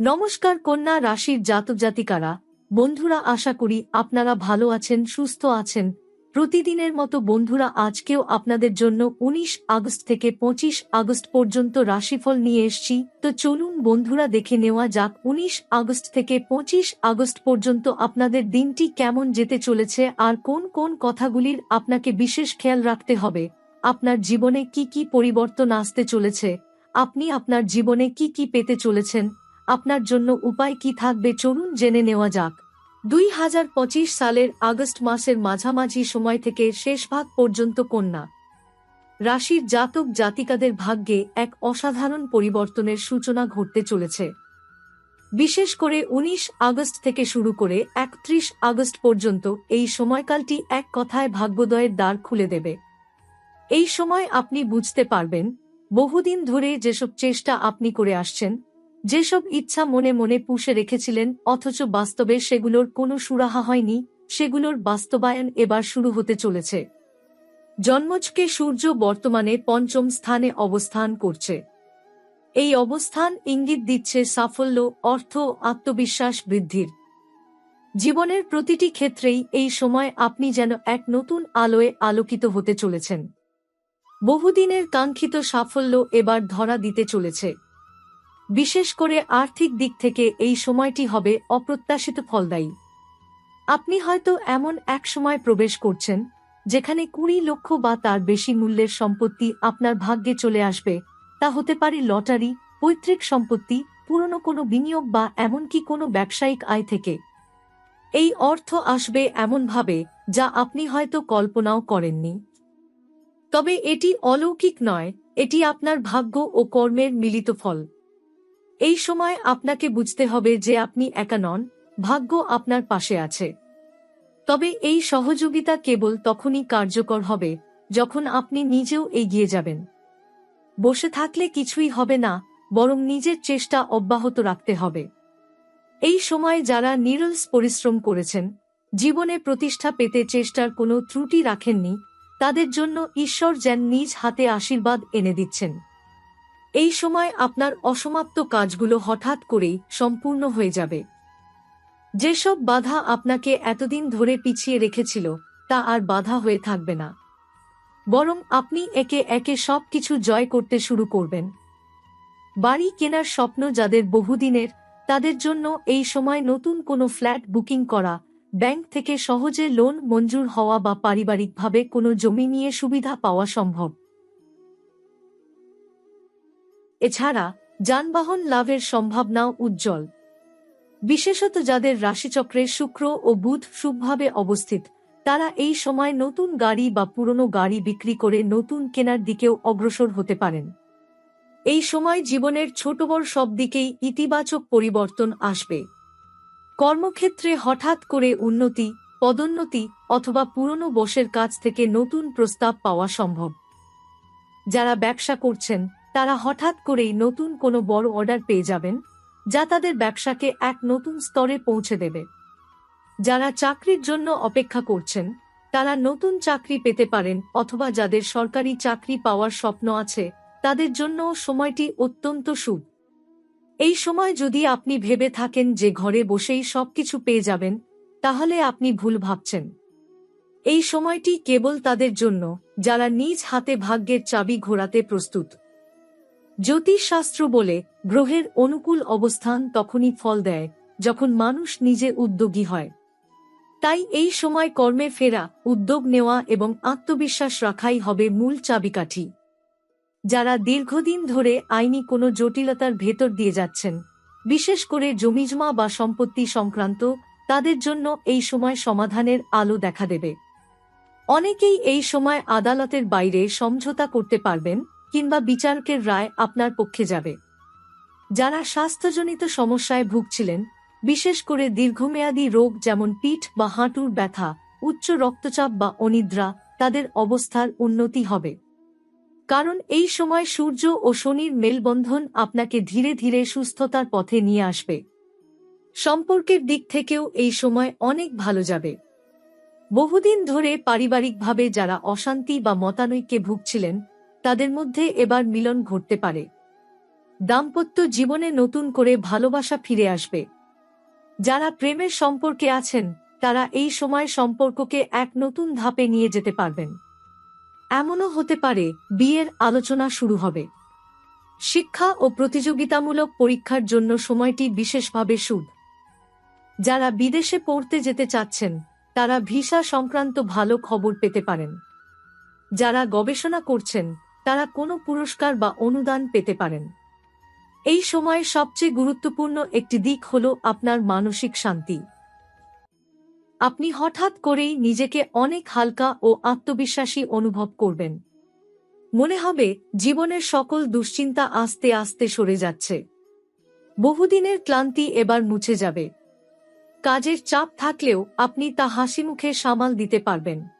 নমস্কার কন্যা রাশির জাতক জাতিকারা। বন্ধুরা, আশা করি আপনারা ভালো আছেন, সুস্থ আছেন। প্রতিদিনের মতো বন্ধুরা, আজকেও আপনাদের জন্য ১৯ আগস্ট থেকে ২৫ আগস্ট পর্যন্ত রাশিফল নিয়ে এসছি। তো চলুন বন্ধুরা, দেখে নেওয়া যাক ১৯ আগস্ট থেকে ২৫ আগস্ট পর্যন্ত আপনাদের দিনটি কেমন যেতে চলেছে আর কোন কোন কথাগুলির আপনাকে বিশেষ খেয়াল রাখতে হবে। আপনার জীবনে কি কি পরিবর্তন আসতে চলেছে? আপনি আপনার জীবনে কি কি পেতে চলেছেন? আপনার জন্য উপায় কি থাকবে চলুন জেনে নেওয়া যাক। দুই হাজার পঁচিশ সালের আগস্ট মাসের মাঝামাঝি সময় থেকে শেষ ভাগ পর্যন্ত কন্যা। রাশির জাতক জাতিকাদের ভাগ্যে এক অসাধারণ পরিবর্তনের সূচনা ঘটতে চলেছে। বিশেষ করে ১৯ আগস্ট থেকে শুরু করে একত্রিশ আগস্ট পর্যন্ত এই সময়কালটি এক কথায় ভাগ্যোদয়ের দ্বার খুলে দেবে। এই সময় আপনি বুঝতে পারবেন, বহুদিন ধরে যেসব চেষ্টা আপনি করে আসছেন যেসব ইচ্ছা মনে মনে পুষে রেখেছিলেন, অথচ বাস্তবে সেগুলোর কোনো সুরাহা হয়নি, সেগুলোর বাস্তবায়ন এবার শুরু হতে চলেছে। জন্মজকে সূর্য বর্তমানে পঞ্চম স্থানে অবস্থান করছে। এই অবস্থান ইঙ্গিত দিচ্ছে সাফল্য, অর্থ, আত্মবিশ্বাস বৃদ্ধির। জীবনের প্রতিটি ক্ষেত্রেই এই সময় আপনি যেন এক নতুন আলোয় আলোকিত হতে চলেছেন। বহুদিনের কাঙ্ক্ষিত সাফল্য এবার ধরা দিতে চলেছে। বিশেষ করে আর্থিক দিক থেকে এই সময়টি হবে অপ্রত্যাশিত ফলদায়ী। আপনি হয়তো এমন এক সময় প্রবেশ করছেন, যেখানে কুড়ি লক্ষ বা তার বেশি মূল্যের সম্পত্তি আপনার ভাগ্যে চলে আসবে, তা হতে পারে লটারি, পৈতৃক সম্পত্তি, পুরনো কোনো বিনিয়োগ বা এমনকি কোনো ব্যবসায়িক আয় থেকে। এই অর্থ আসবে এমনভাবে যা আপনি হয়তো কল্পনাও করেননি। তবে এটি অলৌকিক নয়, এটি আপনার ভাগ্য ও কর্মের মিলিত ফল। এই সময় আপনাকে বুঝতে হবে যে আপনি একা নন, ভাগ্য আপনার পাশে আছে। তবে এই সহযোগিতা কেবল তখনই কার্যকর হবে, যখন আপনি নিজেও এগিয়ে যাবেন। বসে থাকলে কিছুই হবে না, বরং নিজের চেষ্টা অব্যাহত রাখতে হবে। এই সময় যারা নিরলস পরিশ্রম করেছেন, জীবনে প্রতিষ্ঠা পেতে চেষ্টার কোনো ত্রুটি রাখেননি, তাদের জন্য ঈশ্বর যেন নিজ হাতে আশীর্বাদ এনে দিচ্ছেন। এই সময় আপনার অসমাপ্ত কাজগুলো হঠাৎ করেই সম্পূর্ণ হয়ে যাবে। যেসব বাধা আপনাকে এতদিন ধরে পিছিয়ে রেখেছিল, তা আর বাধা হয়ে থাকবে না। বরং আপনি একে একে সব কিছু জয় করতে শুরু করবেন। বাড়ি কেনার স্বপ্ন যাদের বহুদিনের, তাদের জন্য এই সময় নতুন কোনো ফ্ল্যাট বুকিং করা, ব্যাংক থেকে সহজে লোন মঞ্জুর হওয়া বা পারিবারিকভাবে কোনো জমি নিয়ে সুবিধা পাওয়া সম্ভব। এছাড়া যানবাহন লাভের সম্ভাবনাও উজ্জ্বল। বিশেষত যাদের রাশিচক্রে শুক্র ও বুধ শুভভাবে অবস্থিত, তারা এই সময় নতুন গাড়ি বা পুরনো গাড়ি বিক্রি করে নতুন কেনার দিকেও অগ্রসর হতে পারেন। এই সময় জীবনের ছোট বড় সব দিকেই ইতিবাচক পরিবর্তন আসবে। কর্মক্ষেত্রে হঠাৎ করে উন্নতি, পদোন্নতি অথবা পুরনো বসের কাছ থেকে নতুন প্রস্তাব পাওয়া সম্ভব। যারা ব্যবসা করছেন তারা হঠাৎ করেই নতুন কোনো বড় অর্ডার পেয়ে যাবেন, যা তাদের ব্যবসাকে এক নতুন স্তরে পৌঁছে দেবে। যারা চাকরির জন্য অপেক্ষা করছেন, তারা নতুন চাকরি পেতে পারেন অথবা যাদের সরকারি চাকরি পাওয়ার স্বপ্ন আছে, তাদের জন্য সময়টি অত্যন্ত শুভ এই সময় যদি আপনি ভেবে থাকেন যে ঘরে বসেই সবকিছু পেয়ে যাবেন, তাহলে আপনি ভুল ভাবছেন। এই সময়টি কেবল তাদের জন্য, যারা নিজ হাতে ভাগ্যের চাবি ঘোরাতে প্রস্তুত। জ্যোতিষশাস্ত্র বলে, গ্রহের অনুকূল অবস্থান তখনই ফল দেয়, যখন মানুষ নিজে উদ্যোগী হয়। তাই এই সময় কর্মে ফেরা, উদ্যোগ নেওয়া এবং আত্মবিশ্বাস রাখাই হবে মূল চাবিকাঠি। যারা দীর্ঘদিন ধরে আইনি কোনো জটিলতার ভেতর দিয়ে যাচ্ছেন, বিশেষ করে জমিজমা বা সম্পত্তি সংক্রান্ত, তাদের জন্য এই সময় সমাধানের আলো দেখা দেবে। অনেকেই এই সময় আদালতের বাইরে সমঝোতা করতে পারবেন কিংবা বিচারকের রায় আপনার পক্ষে যাবে। যারা স্বাস্থ্যজনিত সমস্যায় ভুগছিলেন, বিশেষ করে দীর্ঘমেয়াদী রোগ যেমন পিঠ বা হাঁটুর ব্যথা, উচ্চ রক্তচাপ বা অনিদ্রা, তাদের অবস্থার উন্নতি হবে। কারণ এই সময় সূর্য ও শনির মেলবন্ধন আপনাকে ধীরে ধীরে সুস্থতার পথে নিয়ে আসবে। সম্পর্কের দিক থেকেও এই সময় অনেক ভালো যাবে। বহুদিন ধরে পারিবারিকভাবে যারা অশান্তি বা মতানৈক্যে ভুগছিলেন তাদের মধ্যে এবার মিলন ঘটতে পারে। দাম্পত্য জীবনে নতুন করে ভালোবাসা ফিরে আসবে। যারা প্রেমের সম্পর্কে আছেন, তারা এই সময় সম্পর্ককে এক নতুন ধাপে নিয়ে যেতে পারবেন। এমনও হতে পারে বিয়ের আলোচনা শুরু হবে। শিক্ষা ও প্রতিযোগিতামূলক পরীক্ষার জন্য সময়টি বিশেষভাবে শুভ। যারা বিদেশে পড়তে যেতে চাচ্ছেন, তারা ভিসা সংক্রান্ত ভালো খবর পেতে পারেন। যারা গবেষণা করছেন তারা কোনো পুরস্কার বা অনুদান পেতে পারেন। এই সময় সবচেয়ে গুরুত্বপূর্ণ একটি দিক হল আপনার মানসিক শান্তি। আপনি হঠাৎ করেই নিজেকে অনেক হালকা ও আত্মবিশ্বাসী অনুভব করবেন। মনে হবে জীবনের সকল দুশ্চিন্তা আস্তে আস্তে সরে যাচ্ছে। বহুদিনের ক্লান্তি এবার মুছে যাবে। কাজের চাপ থাকলেও আপনি তা হাসিমুখে সামাল দিতে পারবেন।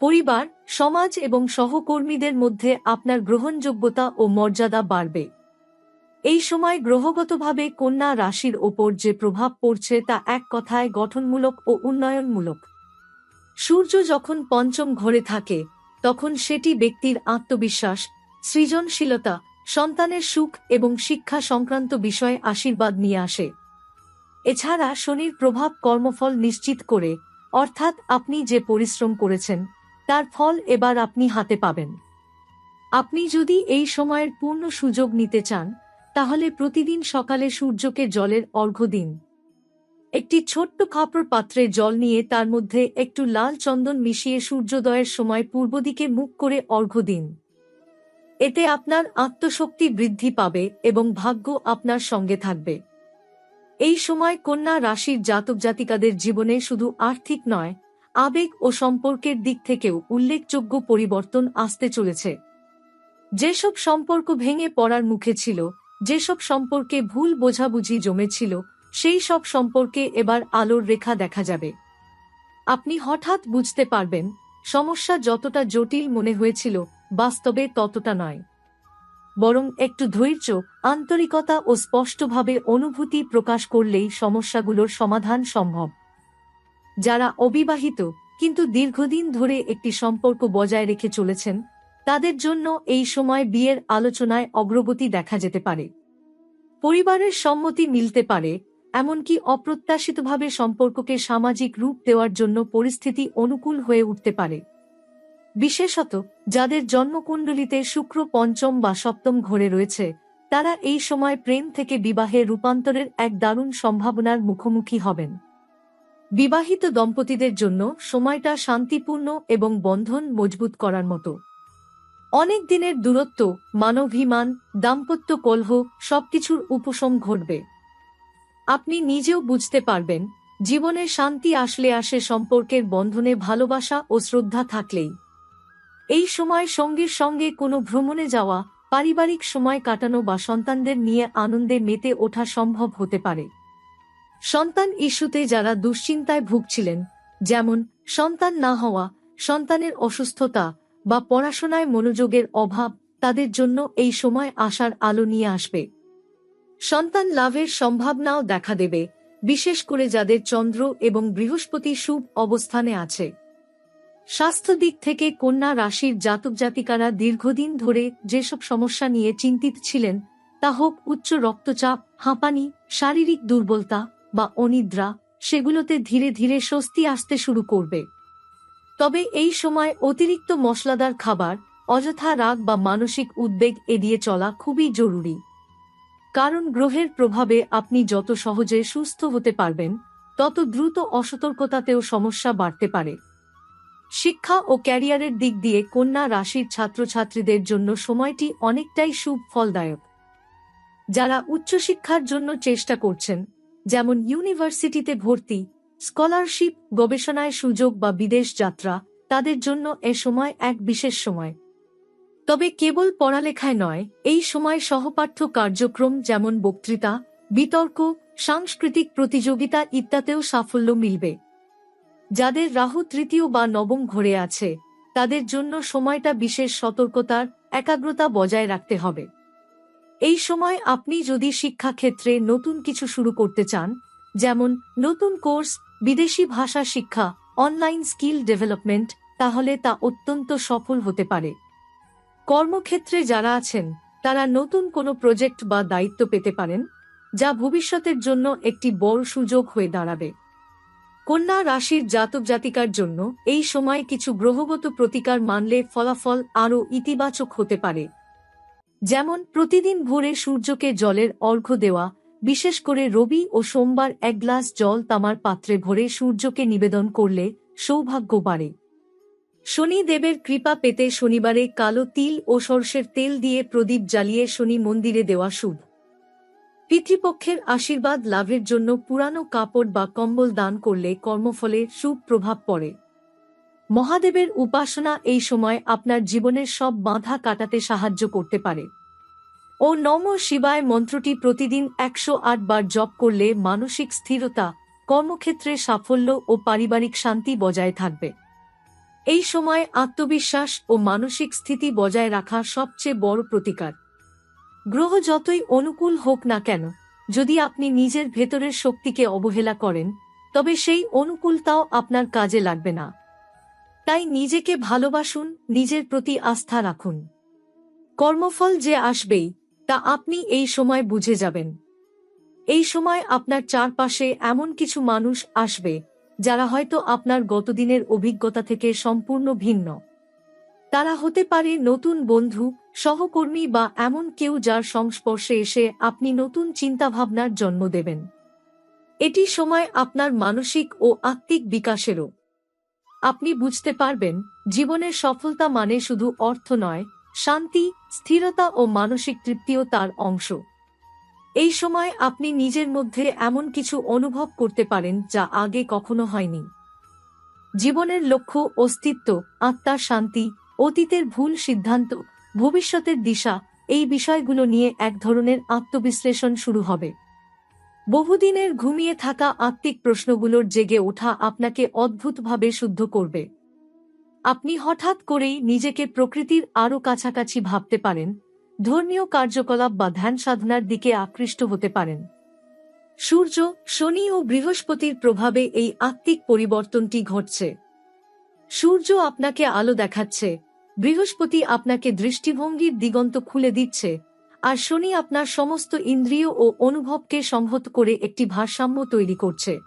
পরিবার, সমাজ এবং সহকর্মীদের মধ্যে আপনার গ্রহণযোগ্যতা ও মর্যাদা বাড়বে। এই সময় গ্রহগতভাবে কন্যা রাশির ওপর যে প্রভাব পড়ছে তা এক কথায় গঠনমূলক ও উন্নয়নমূলক। সূর্য যখন পঞ্চম ঘরে থাকে, তখন সেটি ব্যক্তির আত্মবিশ্বাস, সৃজনশীলতা, সন্তানের সুখ এবং শিক্ষা সংক্রান্ত বিষয়ে আশীর্বাদ নিয়ে আসে। এছাড়া শনির প্রভাব কর্মফল নিশ্চিত করে, অর্থাৎ আপনি যে পরিশ্রম করেছেন তার ফল এবার আপনি হাতে পাবেন। আপনি যদি এই সময়ের পূর্ণ সুযোগ নিতে চান, তাহলে প্রতিদিন সকালে সূর্যকে জলের অর্ঘ্য দিন। একটি ছোট্ট কাপড় পাত্রে জল নিয়ে তার মধ্যে একটু লাল চন্দন মিশিয়ে সূর্যোদয়ের সময় পূর্ব দিকে মুখ করে অর্ঘ্য দিন। এতে আপনার আত্মশক্তি বৃদ্ধি পাবে এবং ভাগ্য আপনার সঙ্গে থাকবে। এই সময় কন্যা রাশির জাতক জাতিকাদের জীবনে শুধু আর্থিক নয় আবেগ ও সম্পর্কের দিক থেকেও উল্লেখযোগ্য পরিবর্তন আসতে চলেছে। যেসব সম্পর্ক ভেঙে পড়ার মুখে ছিল, যেসব সম্পর্কে ভুল বোঝাবুঝি জমেছিল, সেই সব সম্পর্কে এবার আলোর রেখা দেখা যাবে। আপনি হঠাৎ বুঝতে পারবেন, সমস্যা যতটা জটিল মনে হয়েছিল, বাস্তবে ততটা নয়। বরং একটু ধৈর্য, আন্তরিকতা ও স্পষ্টভাবে অনুভূতি প্রকাশ করলেই সমস্যাগুলোর সমাধান সম্ভব। যারা অবিবাহিত, কিন্তু দীর্ঘদিন ধরে একটি সম্পর্ক বজায় রেখে চলেছেন, তাদের জন্য এই সময় বিয়ের আলোচনায় অগ্রগতি দেখা যেতে পারে। পরিবারের সম্মতি মিলতে পারে, এমনকি অপ্রত্যাশিতভাবে সম্পর্ককে সামাজিক রূপ দেওয়ার জন্য পরিস্থিতি অনুকূল হয়ে উঠতে পারে। বিশেষত, যাদের জন্মকুণ্ডলিতে শুক্র, পঞ্চম বা সপ্তম ঘরে রয়েছে, তারা এই সময় প্রেম থেকে বিবাহে রূপান্তরের এক দারুণ সম্ভাবনার মুখোমুখি হবেন। বিবাহিত দম্পতিদের জন্য সময়টা শান্তিপূর্ণ এবং বন্ধন মজবুত করার মতো। অনেক দিনের দূরত্ব মানভিমান দাম্পত্য কলহ সবকিছুর উপশম ঘটবে। আপনি নিজেও বুঝতে পারবেন, জীবনে শান্তি আসলে আসে সম্পর্কের বন্ধনে ভালোবাসা ও শ্রদ্ধা থাকলেই। এই সময় সঙ্গীর সঙ্গে কোনো ভ্রমণে যাওয়া, পারিবারিক সময় কাটানো বা সন্তানদের নিয়ে আনন্দে মেতে ওঠা সম্ভব হতে পারে। সন্তান ইস্যুতে যারা দুশ্চিন্তায় ভুগছিলেন, যেমন সন্তান না হওয়া, সন্তানের অসুস্থতা বা পড়াশোনায় মনোযোগের অভাব, তাদের জন্য এই সময় আসার আলো নিয়ে আসবে। সন্তান লাভের সম্ভাবনাও দেখা দেবে, বিশেষ করে যাদের চন্দ্র এবং বৃহস্পতি শুভ অবস্থানে আছে। স্বাস্থ্য দিক থেকে কন্যা রাশির জাতক জাতিকারা দীর্ঘদিন ধরে যেসব সমস্যা নিয়ে চিন্তিত ছিলেন, তা হোক উচ্চ রক্তচাপ, হাঁপানি, শারীরিক দুর্বলতা বা অনিদ্রা সেগুলোতে ধীরে ধীরে স্বস্তি আসতে শুরু করবে। তবে এই সময় অতিরিক্ত মশলাদার খাবার, অযথা রাগ বা মানসিক উদ্বেগ এড়িয়ে চলা খুবই জরুরি। কারণ গ্রহের প্রভাবে আপনি যত সহজে সুস্থ হতে পারবেন, তত দ্রুত অসতর্কতাতেও সমস্যা বাড়তে পারে। শিক্ষা ও ক্যারিয়ারের দিক দিয়ে কন্যা রাশির ছাত্রছাত্রীদের জন্য সময়টি অনেকটাই শুভ ফলদায়ক যারা উচ্চশিক্ষার জন্য চেষ্টা করছেন যেমন ইউনিভার্সিটিতে ভর্তি, স্কলারশিপ, গবেষণায় সুযোগ বা বিদেশ যাত্রা, তাদের জন্য এ সময় এক বিশেষ সময়। তবে কেবল পড়ালেখায় নয়, এই সময় সহপাঠ্য কার্যক্রম যেমন বক্তৃতা, বিতর্ক, সাংস্কৃতিক প্রতিযোগিতা ইত্যাদিও সাফল্য মিলবে। যাদের রাহু তৃতীয় বা নবম ঘরে আছে, তাদের জন্য সময়টা বিশেষ সতর্কতার, একাগ্রতা বজায় রাখতে হবে। এই সময় আপনি যদি শিক্ষাক্ষেত্রে নতুন কিছু শুরু করতে চান, যেমন নতুন কোর্স, বিদেশি ভাষা শিক্ষা, অনলাইন স্কিল ডেভেলপমেন্ট, তাহলে তা অত্যন্ত সফল হতে পারে। কর্মক্ষেত্রে যারা আছেন, তারা নতুন কোনো প্রজেক্ট বা দায়িত্ব পেতে পারেন, যা ভবিষ্যতের জন্য একটি বড় সুযোগ হয়ে দাঁড়াবে। কন্যা রাশির জাতক জাতিকার জন্য এই সময় কিছু গ্রহগত প্রতিকার মানলে ফলাফল আরও ইতিবাচক হতে পারে। যেমন প্রতিদিন ভোরে সূর্যকে জলের অর্ঘ্য দেওয়া, বিশেষ করে রবি ও সোমবার এক গ্লাস জল তামার পাত্রে ভরে সূর্যকে নিবেদন করলে সৌভাগ্য বাড়ে। শনিদেবের কৃপা পেতে শনিবারে কালো তিল ও সর্ষের তেল দিয়ে প্রদীপ জ্বালিয়ে শনি মন্দিরে দেওয়া শুভ। পিতৃপক্ষের আশীর্বাদ লাভের জন্য পুরানো কাপড় বা কম্বল দান করলে কর্মফলে শুভ প্রভাব পড়ে। মহাদেবের উপাসনা এই সময় আপনার জীবনের সব বাধা কাটাতে সাহায্য করতে পারে। ও নম শিবায় মন্ত্রটি প্রতিদিন একশো আট বার জপ করলে মানসিক স্থিরতা, কর্মক্ষেত্রে সাফল্য ও পারিবারিক শান্তি বজায় থাকবে। এই সময় আত্মবিশ্বাস ও মানসিক স্থিতি বজায় রাখা সবচেয়ে বড় প্রতিকার। গ্রহ যতই অনুকূল হোক না কেন, যদি আপনি নিজের ভেতরের শক্তিকে অবহেলা করেন, তবে সেই অনুকূলতাও আপনার কাজে লাগবে না। তাই নিজেকে ভালোবাসুন, নিজের প্রতি আস্থা রাখুন। কর্মফল যে আসবেই, তা আপনি এই সময় বুঝে যাবেন। এই সময় আপনার চারপাশে এমন কিছু মানুষ আসবে, যারা হয়তো আপনার গতদিনের অভিজ্ঞতা থেকে সম্পূর্ণ ভিন্ন। তারা হতে পারে নতুন বন্ধু, সহকর্মী বা এমন কেউ যার সংস্পর্শে এসে আপনি নতুন চিন্তাভাবনার জন্ম দেবেন। এটি সময় আপনার মানসিক ও আত্মিক বিকাশেরও। আপনি বুঝতে পারবেন, জীবনের সফলতা মানে শুধু অর্থ নয়, শান্তি, স্থিরতা ও মানসিক তৃপ্তিও তার অংশ। এই সময় আপনি নিজের মধ্যে এমন কিছু অনুভব করতে পারেন যা আগে কখনো হয়নি। জীবনের লক্ষ্য অস্তিত্ব, আত্মার শান্তি, অতীতের ভুল সিদ্ধান্ত, ভবিষ্যতের দিশা, এই বিষয়গুলো নিয়ে এক ধরনের আত্মবিশ্লেষণ শুরু হবে। বহুদিনের ঘুমিয়ে থাকা আত্মিক প্রশ্নগুলোর জেগে ওঠা আপনাকে অদ্ভুতভাবে শুদ্ধ করবে। আপনি হঠাৎ করেই নিজেকে প্রকৃতির আরও কাছাকাছি ভাবতে পারেন, ধর্মীয় কার্যকলাপ বা ধ্যান সাধনার দিকে আকৃষ্ট হতে পারেন। সূর্য, শনি ও বৃহস্পতির প্রভাবে এই আত্মিক পরিবর্তনটি ঘটছে। সূর্য আপনাকে আলো দেখাচ্ছে, বৃহস্পতি আপনাকে দৃষ্টিভঙ্গির দিগন্ত খুলে দিচ্ছে আর শনি আপনার সমস্ত ইন্দ্রিয় ও অনুভবকে সংহত করে একটি ভারসাম্য তৈরি করছে।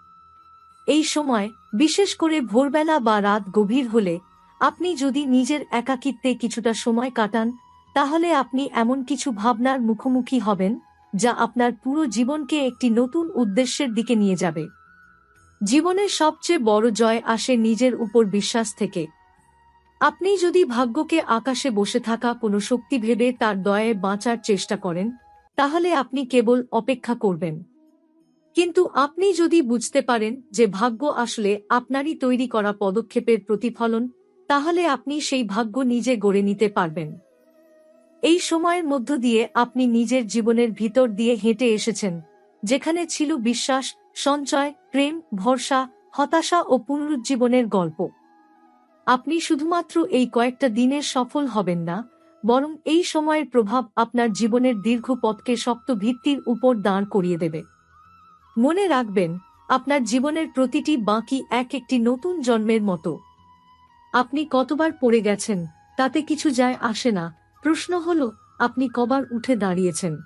এই সময়, বিশেষ করে ভোরবেলা বা রাত গভীর হলে, আপনি যদি নিজের একাকিত্বে কিছুটা সময় কাটান, তাহলে আপনি এমন কিছু ভাবনার মুখোমুখি হবেন, যা আপনার পুরো জীবনকে একটি নতুন উদ্দেশ্যের দিকে নিয়ে যাবে। জীবনের সবচেয়ে বড় জয় আসে নিজের উপর বিশ্বাস থেকে। আপনি যদি ভাগ্যকে আকাশে বসে থাকা কোনো শক্তি ভেবে তার দয়ে বাঁচার চেষ্টা করেন, তাহলে আপনি কেবল অপেক্ষা করবেন। কিন্তু আপনি যদি বুঝতে পারেন যে ভাগ্য আসলে আপনারই তৈরি করা পদক্ষেপের প্রতিফলন, তাহলে আপনি সেই ভাগ্য নিজে গড়ে নিতে পারবেন। এই সময়ের মধ্য দিয়ে আপনি নিজের জীবনের ভিতর দিয়ে হেঁটে এসেছেন, যেখানে ছিল বিশ্বাস, সঞ্চয়, প্রেম, ভরসা, হতাশা ও পুনরুজ্জীবনের গল্প। আপনি শুধুমাত্র এই কয়েকটা দিনের সফল হবেন না, বরং এই সময়ের প্রভাব আপনার জীবনের দীর্ঘ পথকে শক্ত ভিত্তির উপর দাঁড় করিয়ে দেবে। মনে রাখবেন, আপনার জীবনের প্রতিটি বাঁকি এক একটি নতুন জন্মের মতো। আপনি কতবার পড়ে গেছেন, তাতে কিছু যায় আসে না। প্রশ্ন হল, আপনি কবার উঠে দাঁড়িয়েছেন?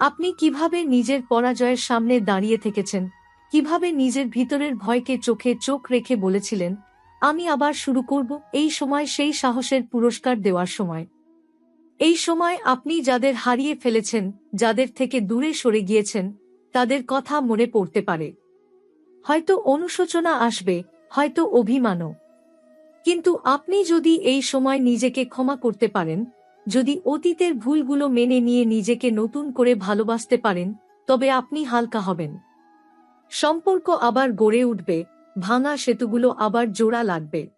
আপনি কীভাবে নিজের পরাজয়ের সামনে দাঁড়িয়ে থেকেছেন? কীভাবে নিজের ভিতরের ভয়কে চোখে চোখ রেখে বলেছিলেন আমি আবার শুরু করব এই সময় সেই সাহসের পুরস্কার দেওয়ার সময়। এই সময় আপনি যাদের হারিয়ে ফেলেছেন, যাদের থেকে দূরে সরে গিয়েছেন, তাদের কথা মনে পড়তে পারে। হয়তো অনুশোচনা আসবে, হয়তো অভিমানও। কিন্তু আপনি যদি এই সময় নিজেকে ক্ষমা করতে পারেন, যদি অতীতের ভুলগুলো মেনে নিয়ে নিজেকে নতুন করে ভালোবাসতে পারেন, তবে আপনি হালকা হবেন। সম্পর্ক আবার গড়ে উঠবে ভাঙা সেতুগুলো আবার জোড়া লাগবে।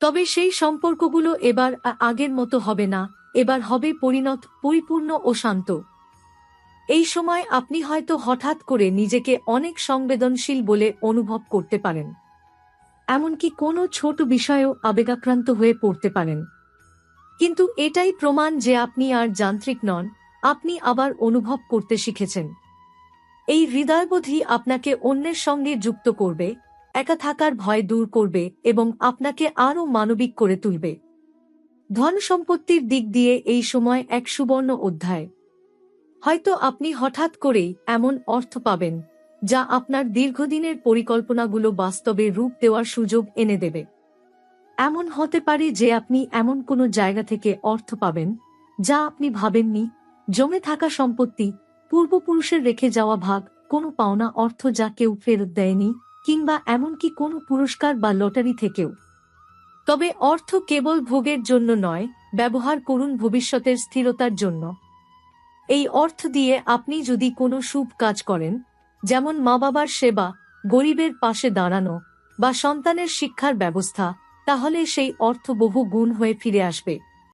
তবে সেই সম্পর্কগুলো এবার আগের মতো হবে না, এবার হবে পরিণত, পরিপূর্ণ ও শান্ত। এই সময় আপনি হয়তো হঠাৎ করে নিজেকে অনেক সংবেদনশীল বলে অনুভব করতে পারেন। এমনকি কোনো ছোট বিষয়েও আবেগাক্রান্ত হয়ে পড়তে পারেন। কিন্তু এটাই প্রমাণ যে আপনি আর যান্ত্রিক নন, আপনি আবার অনুভব করতে শিখেছেন। এই হৃদয়বোধই আপনাকে অন্যের সঙ্গে যুক্ত করবে একা থাকার ভয় দূর করবে এবং আপনাকে আরও মানবিক করে তুলবে। ধন সম্পত্তির দিক দিয়ে এই সময় এক সুবর্ণ অধ্যায়। হয়তো আপনি হঠাৎ করেই এমন অর্থ পাবেন, যা আপনার দীর্ঘদিনের পরিকল্পনাগুলো বাস্তবে রূপ দেওয়ার সুযোগ এনে দেবে। এমন হতে পারে যে আপনি এমন কোনো জায়গা থেকে অর্থ পাবেন, যা আপনি ভাবেননি, জমে থাকা সম্পত্তি, পূর্বপুরুষের রেখে যাওয়া ভাগ, কোনো পাওনা অর্থ যা কেউ ফেরত দেয়নি কিংবা এমনকি কোনো পুরস্কার বা লটারি থেকেও। তবে অর্থ কেবল ভোগের জন্য নয়, ব্যবহার করুন ভবিষ্যতের স্থিরতার জন্য। এই অর্থ দিয়ে আপনি যদি কোনো শুভ কাজ করেন, যেমন মা বাবার সেবা, গরিবের পাশে দাঁড়ানো বা সন্তানের শিক্ষার ব্যবস্থা, তাহলে সেই অর্থ বহু গুণ হয়ে ফিরে আসবে।